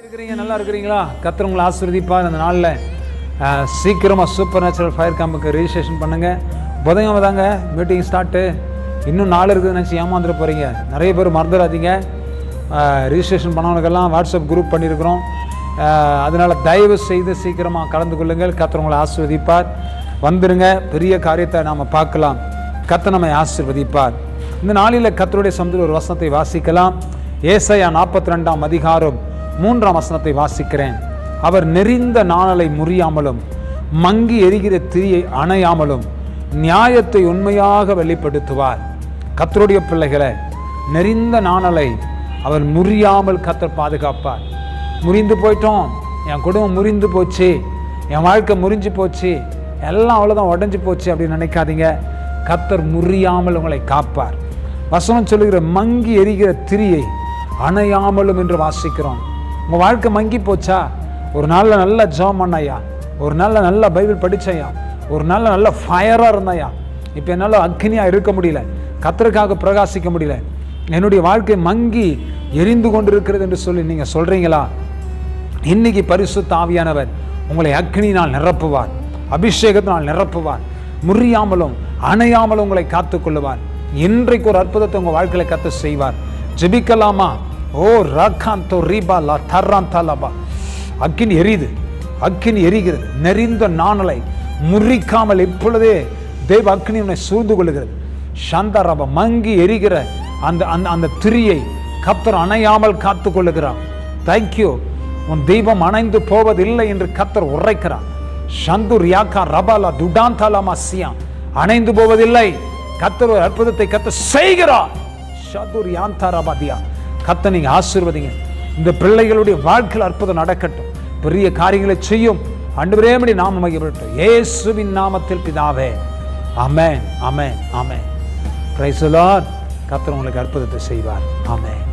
இருக்கிறீங்க நல்லா இருக்கிறீங்களா? கத்திர உங்களை ஆசிர்வதிப்பா அந்த நாளில். சீக்கிரமாக சூப்பர் நேச்சுரல் ஃபயர் கேம்புக்கு ரெஜிஸ்ட்ரேஷன் பண்ணுங்கள் புதன்கிழமை தாங்க மீட்டிங் ஸ்டார்ட்டு இன்னும் நாள் இருக்குதுன்னு நினச்சி ஏமாந்துட போகிறீங்க நிறைய பேர் மறந்துடாதீங்க ரிஜிஸ்ட்ரேஷன் பண்ணவனுக்கெல்லாம் வாட்ஸ்அப் குரூப் பண்ணியிருக்கிறோம். அதனால் தயவு செய்து சீக்கிரமாக கலந்து கொள்ளுங்கள். கத்திர உங்களை ஆஸ்வதிப்பார் வந்துருங்க. பெரிய காரியத்தை நாம் பார்க்கலாம். கத்தை நம்மை ஆசிர்வதிப்பார். இந்த நாளில் கத்தருடைய சந்தில் ஒரு வசனத்தை வாசிக்கலாம். ஏசையா நாற்பத்தி ரெண்டாம் அதிகாரம் மூன்றாம் வசனத்தை வாசிக்கிறேன். அவர் நெறிந்த நாணலை முறியாமலும் மங்கி எரிகிற திரியை அணையாமலும் நியாயத்தை உண்மையாக வெளிப்படுத்துவார். கத்தருடைய பிள்ளைகளை நெறிந்த நாணலை அவர் முறியாமல் கத்தர் பாதுகாப்பார். முறிந்து போயிட்டோம். என் குடும்பம் முறிந்து போச்சு. என் வாழ்க்கை முறிஞ்சு போச்சு. எல்லாம் அவ்வளோதான் உடஞ்சி போச்சு அப்படின்னு நினைக்காதீங்க. கத்தர் முறியாமல் உங்களை காப்பார். வசனம் சொல்லுகிற மங்கி எரிகிற திரியை அணையாமலும் என்று வாசிக்கிறோம். உங்கள் வாழ்க்கை மங்கி போச்சா? ஒரு நாளில் நல்ல ஜாம் பண்ணையா? ஒரு நாளில் நல்ல பைபிள் படித்தையா ஒரு நாளில் நல்ல ஃபயராக இருந்தாயா? இப்போ என்னால் அக்னியாக இருக்க முடியல. கத்தருக்காக பிரகாசிக்க முடியல. என்னுடைய வாழ்க்கை மங்கி எரிந்து கொண்டிருக்கிறது என்று சொல்லி நீங்கள் சொல்கிறீங்களா இன்னைக்கு பரிசு தாவியானவர் உங்களை அக்னினால் நிரப்புவார். அபிஷேகத்தினால் நிரப்புவார். முறியாமலும் அணையாமலும் உங்களை காத்துக்கொள்ளுவார். இன்றைக்கு ஒரு அற்புதத்தை உங்கள் வாழ்க்கையில கற்று செய்வார். ஜெபிக்கலாமா? ஓ ரகாந்தோ ரீபா லா தர்ராந்தா லபா அக்கினி எரியுது. அக்கினி எரிகிறது. நெறிந்த நாணலை முறிக்காமல் இப்பொழுதே தெய்வ அக்னி உன்னை சூழ்ந்து கொள்கிறது சந்தரப மங்கி எரிகிற அந்த அந்த அந்த திரியை கத்தர் அணையாமல் காத்து கொள்ளுகிறார். தேங்க்யூ உன் தெய்வம் அணைந்து போவதில்லை என்று கத்தர் உரைக்கிறார். சந்து ரியாக்கா ரபாலா துடாந்தாலாமா சியா. அணைந்து போவதில்லை. கத்தர் ஒரு அற்புதத்தை கத்த செய்கிறார். சதுர் யாந்தா ரபாதியா கத்தை நீங்க ஆசீர்வதிங்க. இந்த பிள்ளைகளுடைய வாழ்க்கையில் அற்புதம் நடக்கட்டும். பெரிய காரியங்களை செய்யும். அன்றுவரேமடி நாம மகிழ்ப்பட்டும் ஏசுவின் நாமத்தில் பிதாவே. அமேன் அமேன் அமேன் பிரைஸ் கத்தர் உங்களுக்கு அற்புதத்தை செய்வார். அமேன்